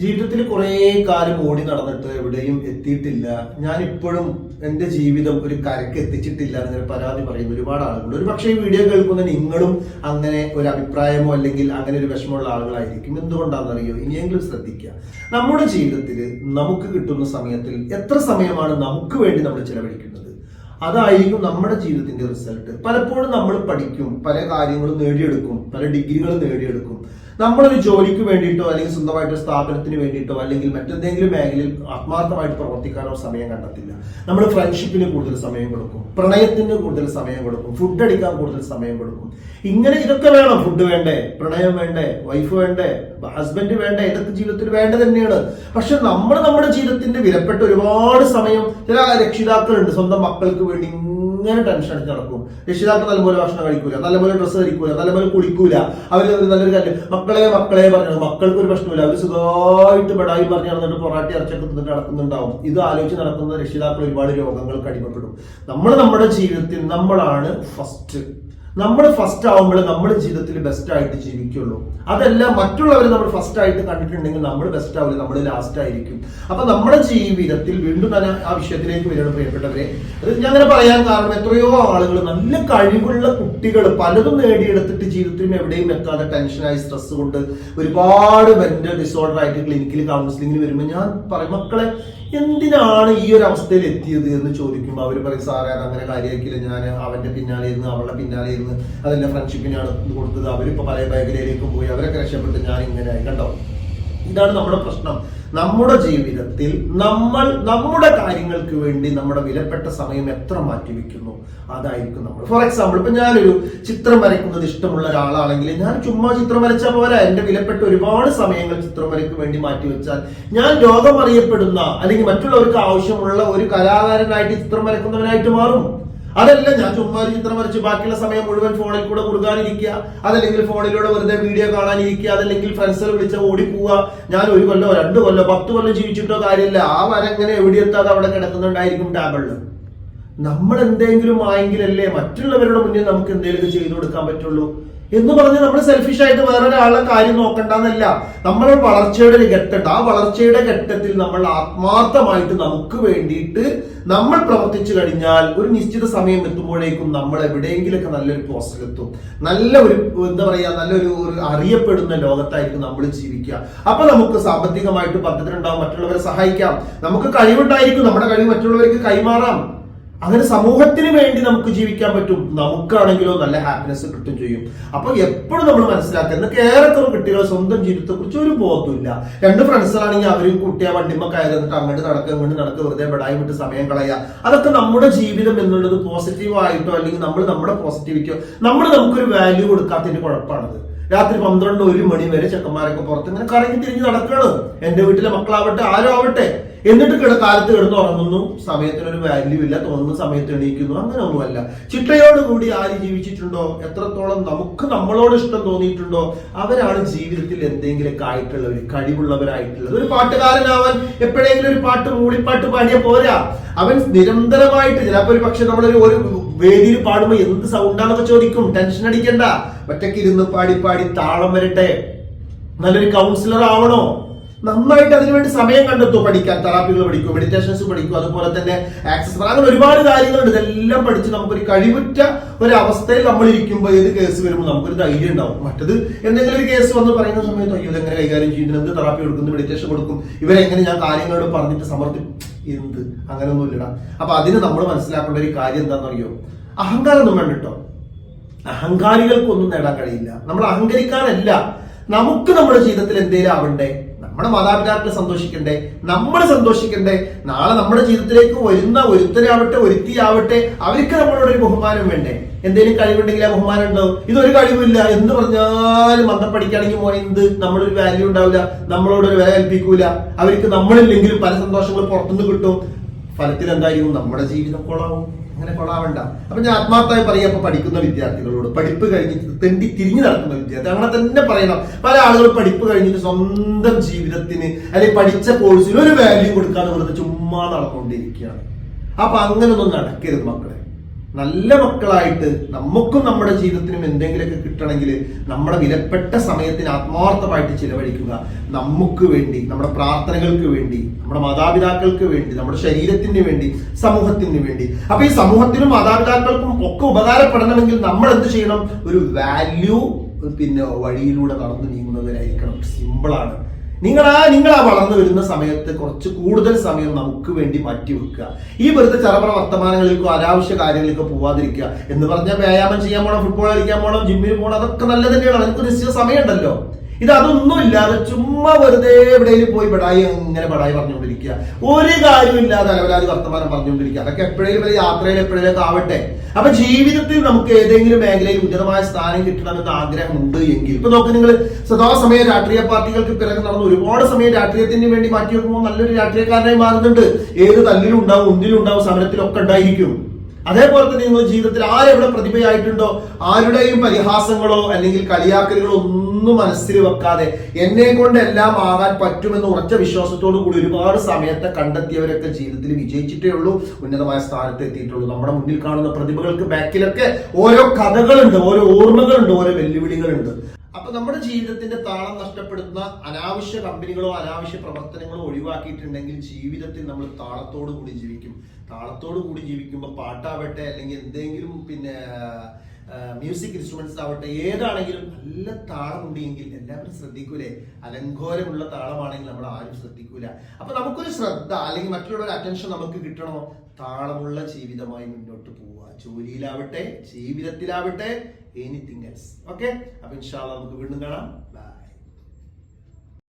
ജീവിതത്തിൽ കുറേ കാലം ഓടി നടന്നിട്ട് എവിടെയും എത്തിയിട്ടില്ല. ഞാൻ ഇപ്പോഴും എന്റെ ജീവിതം ഒരു കരക്ക് എത്തിച്ചിട്ടില്ല എന്നൊരു പരാതി പറയുന്ന ഒരുപാട് ആളുകളുണ്ട്. ഒരു പക്ഷേ ഈ വീഡിയോ കേൾക്കുന്ന നിങ്ങളും അങ്ങനെ ഒരു അഭിപ്രായമോ അല്ലെങ്കിൽ അങ്ങനെ ഒരു വിഷമമുള്ള ആളുകളായിരിക്കും. എന്തുകൊണ്ടാണെന്നറിയോ? ഇനിയെങ്കിലും ശ്രദ്ധിക്കുക. നമ്മുടെ ജീവിതത്തിൽ നമുക്ക് കിട്ടുന്ന സമയത്തിൽ എത്ര സമയമാണ് നമുക്ക് വേണ്ടി നമ്മൾ ചിലവഴിക്കുന്നത്? അതായിരിക്കും നമ്മുടെ ജീവിതത്തിന്റെ റിസൾട്ട്. പലപ്പോഴും നമ്മൾ പഠിക്കും പല കാര്യങ്ങളും നേടിയെടുക്കും പല ഡിഗ്രികളും നേടിയെടുക്കും. നമ്മളൊരു ജോലിക്ക് വേണ്ടിയിട്ടോ അല്ലെങ്കിൽ സ്വന്തമായിട്ട് സ്ഥാപനത്തിന് വേണ്ടിയിട്ടോ അല്ലെങ്കിൽ മറ്റെന്തെങ്കിലും മേഖലയിൽ ആത്മാർത്ഥമായിട്ട് പ്രവർത്തിക്കാനോ സമയം കണ്ടെത്തില്ല. നമ്മൾ ഫ്രണ്ട്ഷിപ്പിന് കൂടുതൽ സമയം കൊടുക്കും. പ്രണയത്തിന് കൂടുതൽ സമയം കൊടുക്കും. ഫുഡ് അടിക്കാൻ കൂടുതൽ സമയം കൊടുക്കും. ഇങ്ങനെ ഇതൊക്കെ വേണം. ഫുഡ് വേണ്ടേ? പ്രണയം വേണ്ടേ? വൈഫ് വേണ്ടേ? ഹസ്ബൻഡ് വേണ്ടേ? ഇതൊക്കെ ജീവിതത്തിൽ വേണ്ട തന്നെയാണ്. പക്ഷെ നമ്മൾ നമ്മുടെ ജീവിതത്തിന്റെ വിലപ്പെട്ട ഒരുപാട് സമയം ചില രക്ഷിതാക്കളുണ്ട്. സ്വന്തം മക്കൾക്ക് വേണ്ടി ഇങ്ങനെ ടെൻഷൻ അടിച്ച് നടക്കും. രക്ഷിതാക്കൾ നല്ലപോലെ ഭക്ഷണം കഴിക്കൂല നല്ലപോലെ ഡ്രസ്സ് ധരിക്കൂല നല്ലപോലെ കുളിക്കൂല. അവർ നല്ലൊരു കാര്യം മക്കളെ മക്കളെ പറഞ്ഞു മക്കൾക്ക് ഒരു പ്രശ്നമില്ല അവർ സുഖമായിട്ട് ബടായി പറഞ്ഞു നടന്നിട്ട് പൊറാട്ടി ഇറച്ചൊക്കെ തിന്നിട്ട് നടക്കുന്നുണ്ടാവും. ഇത് ആലോചിച്ച് നടക്കുന്ന രക്ഷിതാക്കൾ ഒരുപാട് രോഗങ്ങൾക്ക് അടിമപ്പെടും. നമ്മൾ നമ്മുടെ ജീവിതത്തിൽ നമ്മളാണ് ഫസ്റ്റ് നമ്മൾ ഫസ്റ്റ് ആവുമ്പോൾ നമ്മുടെ ജീവിതത്തിൽ ബെസ്റ്റ് ആയിട്ട് ജീവിക്കുള്ളൂ. അതല്ല മറ്റുള്ളവർ നമ്മൾ ഫസ്റ്റ് ആയിട്ട് കണ്ടിട്ടുണ്ടെങ്കിൽ നമ്മൾ ബെസ്റ്റ് ആവില്ല നമ്മൾ ലാസ്റ്റ് ആയിരിക്കും. അപ്പൊ നമ്മുടെ ജീവിതത്തിൽ വീണ്ടും ഞാൻ ആ വിഷയത്തിലേക്ക് വരണം പ്രിയപ്പെട്ടവരെ. അത് ഞാൻ അങ്ങനെ പറയാൻ കാരണം എത്രയോ ആളുകൾ നല്ല കഴിവുള്ള കുട്ടികൾ പലതും നേടിയെടുത്തിട്ട് ജീവിതത്തിലും എവിടെയും എത്താതെ ടെൻഷനായി സ്ട്രെസ് കൊണ്ട് ഒരുപാട് മെന്റൽ ഡിസോർഡർ ആയിട്ട് ക്ലിനിക്കിൽ കൗൺസിലിംഗിന് വരുമ്പോൾ ഞാൻ പറയും മക്കളെ എന്തിനാണ് ഈ ഒരു അവസ്ഥയിൽ എത്തിയത് എന്ന് ചോദിക്കുമ്പോൾ അവർ പറയും സാറേ അത് അങ്ങനെ കാര്യമാക്കില്ല ഞാൻ അവന്റെ പിന്നാലെ ഇരുന്ന് അവളുടെ പിന്നാലെ ഇരുന്ന് അതെന്റെ ഫ്രണ്ട്ഷിപ്പിനാണ് ഇത് കൊടുത്തത്. അവരിപ്പോൾ പല മേഖലയിലേക്കും പോയി. അവരൊക്കെ രക്ഷപ്പെട്ട് ഞാൻ ഇങ്ങനെ കണ്ടോ? ഇതാണ് നമ്മുടെ പ്രശ്നം. നമ്മുടെ ജീവിതത്തിൽ നമ്മൾ നമ്മുടെ കാര്യങ്ങൾക്ക് വേണ്ടി നമ്മുടെ വിലപ്പെട്ട സമയം എത്ര മാറ്റി വെക്കുന്നു? അതായിരിക്കും നമ്മൾ ഫോർ എക്സാമ്പിൾ ഇപ്പൊ ഞാനൊരു ചിത്രം വരയ്ക്കുന്നത് ഇഷ്ടമുള്ള ഒരാളാണെങ്കിൽ ഞാൻ ചുമ്മാ ചിത്രം വരച്ചാൽ പോരാ. എന്റെ വിലപ്പെട്ട ഒരുപാട് സമയങ്ങൾ ചിത്രം വരയ്ക്ക് വേണ്ടി മാറ്റിവെച്ചാൽ ഞാൻ ലോകം അറിയപ്പെടുന്ന അല്ലെങ്കിൽ മറ്റുള്ളവർക്ക് ആവശ്യമുള്ള ഒരു കലാകാരനായിട്ട് ചിത്രം വരയ്ക്കുന്നവനായിട്ട് മാറും. അതല്ല ഞാൻ ചുമ്മാ ചിത്രം വരച്ച് ബാക്കിയുള്ള സമയം മുഴുവൻ ഫോണിൽ കൂടെ കുറുകാനിരിക്കുക. അതല്ലെങ്കിൽ ഫോണിലൂടെ വെറുതെ വീഡിയോ കാണാനിരിക്കുക. അതല്ലെങ്കിൽ ഫ്രണ്ട്സിൽ വിളിച്ച ഓടിപ്പോവുക. ഞാൻ ഒരു കൊല്ലോ രണ്ട് കൊല്ലോ പത്ത് കൊല്ലം ജീവിച്ചിട്ടോ കാര്യമില്ല. ആ വര എങ്ങനെ എവിടെ എത്താതെ അവിടെ കിടക്കുന്നുണ്ടായിരിക്കും ടാബിളിൽ നമ്മൾ എന്തെങ്കിലും ആയെങ്കിലല്ലേ മറ്റുള്ളവരുടെ മുന്നിൽ നമുക്ക് എന്തെങ്കിലും ചെയ്തു കൊടുക്കാൻ പറ്റുള്ളൂ. എന്ന് പറഞ്ഞ് നമ്മൾ സെൽഫിഷ് ആയിട്ട് വേറെ ഒരാളെ കാര്യം നോക്കണ്ടെന്നല്ല. നമ്മൾ വളർച്ചയുടെ ഒരു ഘട്ടമുണ്ട് ആ വളർച്ചയുടെ ഘട്ടത്തിൽ നമ്മൾ ആത്മാർത്ഥമായിട്ട് നമുക്ക് വേണ്ടിയിട്ട് നമ്മൾ പ്രവർത്തിച്ചു കഴിഞ്ഞാൽ ഒരു നിശ്ചിത സമയം എത്തുമ്പോഴേക്കും നമ്മൾ എവിടെയെങ്കിലൊക്കെ നല്ലൊരു പോസ്റ്റിലെത്തും നല്ല ഒരു എന്താ പറയാ നല്ലൊരു ഒരു അറിയപ്പെടുന്ന ലോകത്തായിരിക്കും നമ്മൾ ജീവിക്കുക. അപ്പൊ നമുക്ക് സാമ്പത്തികമായിട്ട് പദ്ധതി ഉണ്ടാവും മറ്റുള്ളവരെ സഹായിക്കാം. നമുക്ക് കഴിവുണ്ടായിരിക്കും നമ്മുടെ കഴിവ് മറ്റുള്ളവർക്ക് കൈമാറാം. അങ്ങനെ സമൂഹത്തിന് വേണ്ടി നമുക്ക് ജീവിക്കാൻ പറ്റും. നമുക്കാണെങ്കിലോ നല്ല ഹാപ്പിനെസ് കിട്ടും ചെയ്യും. അപ്പൊ എപ്പോഴും നമ്മൾ മനസ്സിലാക്കുക എന്നൊക്കെ ഏറെക്കുറവ് കുട്ടികൾ സ്വന്തം ജീവിതത്തെ കുറിച്ച് ഒരു ബോധമില്ല രണ്ട് ഫ്രണ്ട്സുകളാണെങ്കിൽ അവരും കുട്ടിയെ വണ്ടിമ്മ കയറിന്നിട്ട് അങ്ങോട്ട് നടക്കുക ഇങ്ങോട്ട് നടക്കുക വെറുതെ വിടായി വിട്ട് സമയം കളയുക. അതൊക്കെ നമ്മുടെ ജീവിതം എന്നുള്ളത് പോസിറ്റീവ് ആയിട്ടോ അല്ലെങ്കിൽ നമ്മൾ നമ്മുടെ പോസിറ്റിവിറ്റിയോ നമ്മൾ നമുക്കൊരു വാല്യൂ കൊടുക്കാത്തതിന്റെ കുഴപ്പമാണത്. രാത്രി പന്ത്രണ്ട് ഒരു മണി വരെ ചെക്കന്മാരൊക്കെ പുറത്ത് ഇങ്ങനെ കറങ്ങി തിരിഞ്ഞ് നടക്കുകയാണ്. എന്റെ വീട്ടിലെ മക്കളാവട്ടെ ആരോ ആവട്ടെ. എന്നിട്ട് കിട കാലത്ത് കിടന്ന് ഉറങ്ങുന്നു. സമയത്തിനൊരു വാല്യൂ ഇല്ല. തോന്നുന്ന സമയത്ത് എണീക്കുന്നു. അങ്ങനെ ഒന്നുമല്ല ചിട്ടയോട് കൂടി ആര് ജീവിച്ചിട്ടുണ്ടോ? എത്രത്തോളം നമുക്ക് നമ്മളോട് ഇഷ്ടം തോന്നിയിട്ടുണ്ടോ? അവരാണ് ജീവിതത്തിൽ എന്തെങ്കിലുമൊക്കെ ആയിട്ടുള്ളവർ കഴിവുള്ളവരായിട്ടുള്ളത്. ഒരു പാട്ടുകാരനാവാൻ എപ്പോഴെങ്കിലും ഒരു പാട്ട് മൂളിപ്പാട്ട് പാടിയ പോരാ. അവൻ നിരന്തരമായിട്ട് ചിലപ്പോൾ ഒരു പക്ഷെ നമ്മളൊരു ഒരു വേദിയിൽ പാടുമ്പോൾ എന്ത് സൗണ്ടാണെന്ന് ചോദിക്കും. ടെൻഷൻ അടിക്കണ്ട. ഒറ്റയ്ക്ക് ഇരുന്ന് പാടി പാടി താളം വരട്ടെ. നല്ലൊരു കൗൺസിലർ ആവണോ? നന്നായിട്ട് അതിനുവേണ്ടി സമയം കണ്ടെത്തും പഠിക്കാൻ. തെറാപ്പികൾ പഠിക്കും മെഡിറ്റേഷൻസ് പഠിക്കും അതുപോലെ തന്നെ ആക്സസ് അങ്ങനെ ഒരുപാട് കാര്യങ്ങളുണ്ട്. ഇതെല്ലാം പഠിച്ച് നമുക്കൊരു കഴിവുറ്റ ഒരു അവസ്ഥയിൽ നമ്മൾ ഇരിക്കുമ്പോൾ ഏത് കേസ് വരുമ്പോൾ നമുക്കൊരു ധൈര്യം ഉണ്ടാവും. മറ്റത് എന്തെങ്കിലും ഒരു കേസ് വന്ന് പറയുന്ന സമയത്ത് അയ്യോ ഇതെങ്ങനെ കൈകാര്യം ചെയ്യുന്നു എന്ത് തെറാപ്പി കൊടുക്കുന്നു? മെഡിറ്റേഷൻ കൊടുക്കും? ഇവരെങ്ങനെ ഞാൻ കാര്യങ്ങളോട് പറഞ്ഞിട്ട് സമർപ്പി എന്ത്? അങ്ങനെയൊന്നും ഇല്ല അപ്പൊ അതിന് നമ്മൾ മനസ്സിലാക്കേണ്ട ഒരു കാര്യം എന്താണെന്നറിയോ? അഹങ്കാരം ഒന്നും കേട്ടോ. അഹങ്കാരികൾക്കൊന്നും നേടാൻ കഴിയില്ല. നമ്മൾ അഹങ്കരിക്കാനല്ല. നമുക്ക് നമ്മുടെ ജീവിതത്തിൽ എന്തേലും ആവണ്ടേ? നമ്മുടെ മാതാപിതാക്കൾ സന്തോഷിക്കണ്ടേ? നമ്മൾ സന്തോഷിക്കണ്ടേ? നാളെ നമ്മുടെ ജീവിതത്തിലേക്ക് വരുന്ന ഒരുത്തരാവട്ടെ ഒരുത്തിയാവട്ടെ അവർക്ക് നമ്മളോട് ഒരു ബഹുമാനം വേണ്ടേ? എന്തെങ്കിലും കഴിവുണ്ടെങ്കിൽ ആ ബഹുമാനം ഉണ്ടോ? ഇതൊരു കഴിവില്ല എന്ന് പറഞ്ഞാലും മന്ത്രം പഠിക്കുകയാണെങ്കിൽ മോനെ എന്ത്? നമ്മളൊരു വാല്യൂ ഉണ്ടാവില്ല. നമ്മളോട് ഒരു വില കൽപ്പിക്കൂല. അവർക്ക് നമ്മളില്ലെങ്കിലും പല സന്തോഷങ്ങൾ പുറത്തുനിന്ന് കിട്ടും. ഫലത്തിൽ എന്തായിരിക്കും? നമ്മുടെ ജീവിതം കൊളാവും. അങ്ങനെ കൊളാവണ്ട അപ്പൊ ഞാൻ ആത്മാർത്ഥമായി പറയാം അപ്പൊ പഠിക്കുന്ന വിദ്യാർത്ഥികളോട്. പഠിപ്പ് കഴിഞ്ഞിട്ട് തെണ്ടി തിരിഞ്ഞു നടക്കുന്ന വിദ്യാർത്ഥി. അങ്ങനെ തന്നെ പറയണം. പല ആളുകൾ പഠിപ്പ് കഴിഞ്ഞിട്ട് സ്വന്തം ജീവിതത്തിന് അല്ലെങ്കിൽ പഠിച്ച കോഴ്സിന് ഒരു വാല്യൂ കൊടുക്കാതെ വെറുതെ ചുമ്മാ നടന്നുകൊണ്ടിരിക്കുകയാണ്. അപ്പൊ അങ്ങനൊന്നും നടക്കരുത് മക്കളെ. നല്ല മക്കളായിട്ട് നമുക്കും നമ്മുടെ ജീവിതത്തിനും എന്തെങ്കിലുമൊക്കെ കിട്ടണമെങ്കിൽ നമ്മുടെ വിലപ്പെട്ട സമയത്തിന് ആത്മാർത്ഥമായിട്ട് ചിലവഴിക്കുക. നമുക്ക് വേണ്ടി നമ്മുടെ പ്രാർത്ഥനകൾക്ക് വേണ്ടി നമ്മുടെ മാതാപിതാക്കൾക്ക് വേണ്ടി നമ്മുടെ ശരീരത്തിന് വേണ്ടി സമൂഹത്തിന് വേണ്ടി. അപ്പൊ ഈ സമൂഹത്തിനും മാതാപിതാക്കൾക്കും ഒക്കെ ഉപകാരപ്പെടണമെങ്കിൽ നമ്മൾ എന്ത് ചെയ്യണം? ഒരു വാല്യൂ പിന്നെ വഴിയിലൂടെ നടന്നു നീങ്ങുന്നവരായിരിക്കണം. സിമ്പിളാണ് നിങ്ങൾ ആ നിങ്ങൾ ആ വളർന്നു വരുന്ന സമയത്ത് കുറച്ച് കൂടുതൽ സമയം നമുക്ക് വേണ്ടി മാറ്റി വെക്കുക. ഈ വെറുതെ ചറപറ വർത്തമാനങ്ങളിലേക്കോ അനാവശ്യ കാര്യങ്ങളിലേക്കോ പോവാതിരിക്കുക. എന്ന് പറഞ്ഞാൽ വ്യായാമം ചെയ്യാൻ പോകണം ഫുട്ബോൾ കളിക്കാൻ പോകണം ജിമ്മിൽ പോകണം അതൊക്കെ നല്ല തന്നെയാണ് അതിനൊക്കെ നിശ്ചിത സമയമുണ്ടല്ലോ. ഇത് അതൊന്നും ഇല്ലാതെ ചുമ്മാ വെറുതെ എവിടെയും പോയി പെടായി അങ്ങനെ പെടായി പറഞ്ഞുകൊണ്ടിരിക്കുക. ഒരു കാര്യമില്ലാതെ അലവലാതി വർത്തമാനം പറഞ്ഞുകൊണ്ടിരിക്കുക. അതൊക്കെ എപ്പോഴേലും യാത്രയിൽ എപ്പോഴേലും ആവട്ടെ. അപ്പൊ ജീവിതത്തിൽ നമുക്ക് ഏതെങ്കിലും മേഖലയിൽ ഉന്നതമായ സ്ഥാനം കിട്ടണമെന്ന് ആഗ്രഹമുണ്ട് എങ്കിൽ. ഇപ്പൊ നോക്ക് നിങ്ങൾ സദാസമയം രാഷ്ട്രീയ പാർട്ടികൾക്ക് പിറകെ നടന്ന് ഒരുപാട് സമയം രാഷ്ട്രീയത്തിന് വേണ്ടി മാറ്റി വെക്കുമ്പോൾ നല്ലൊരു രാഷ്ട്രീയക്കാരനായി മാറുന്നുണ്ട്. ഏത് തല്ലിലും ഉണ്ടാവും ഒന്നിലും ഉണ്ടാവും സമരത്തിലൊക്കെ ഉണ്ടായിരിക്കും. അതേപോലെ തന്നെ നിങ്ങൾ ജീവിതത്തിൽ ആരെവിടെ പ്രതിഭയായിട്ടുണ്ടോ ആരുടെയും പരിഹാസങ്ങളോ അല്ലെങ്കിൽ കളിയാക്കലുകളോ ഒന്നും മനസ്സിൽ വെക്കാതെ എന്നെ കൊണ്ട് എല്ലാം ആകാൻ പറ്റുമെന്ന് ഉറച്ച വിശ്വാസത്തോടു കൂടി ഒരുപാട് സമയത്തെ കണ്ടെത്തിയവരൊക്കെ ജീവിതത്തിൽ വിജയിച്ചിട്ടേ ഉള്ളൂ ഉന്നതമായ സ്ഥാനത്ത് എത്തിയിട്ടുള്ളൂ. നമ്മുടെ മുന്നിൽ കാണുന്ന പ്രതിഭകൾക്ക് ബാക്കിലൊക്കെ ഓരോ കഥകളുണ്ട് ഓരോ ഓർമ്മകളുണ്ട് ഓരോ വെല്ലുവിളികളുണ്ട്. അപ്പൊ നമ്മുടെ ജീവിതത്തിന്റെ താളം നഷ്ടപ്പെടുന്ന അനാവശ്യ കമ്പനികളോ അനാവശ്യ പ്രവർത്തനങ്ങളോ ഒഴിവാക്കിയിട്ടുണ്ടെങ്കിൽ ജീവിതത്തിൽ നമ്മൾ താളത്തോടു കൂടി ജീവിക്കും. താളത്തോടു കൂടി ജീവിക്കുമ്പോൾ പാട്ടാവട്ടെ അല്ലെങ്കിൽ എന്തെങ്കിലും പിന്നെ മ്യൂസിക് ഇൻസ്ട്രുമെന്റ്സ് ആവട്ടെ ഏതാണെങ്കിലും നല്ല താളമുണ്ടെങ്കിൽ എല്ലാവരും ശ്രദ്ധിക്കൂലേ? അലങ്കോരമുള്ള താളമാണെങ്കിൽ നമ്മൾ ആരും ശ്രദ്ധിക്കൂല. അപ്പൊ നമുക്കൊരു ശ്രദ്ധ അല്ലെങ്കിൽ മറ്റുള്ളവരുടെ അറ്റൻഷൻ നമുക്ക് കിട്ടണോ? താളമുള്ള ജീവിതമായി മുന്നോട്ട് പോവുക. ജോലിയിലാവട്ടെ ജീവിതത്തിലാവട്ടെ എനിത്തിങ് എൽസ് ഓക്കെ അപ്പൊ ഇൻഷാല്ല നമുക്ക് വീണ്ടും കാണാം. ബൈ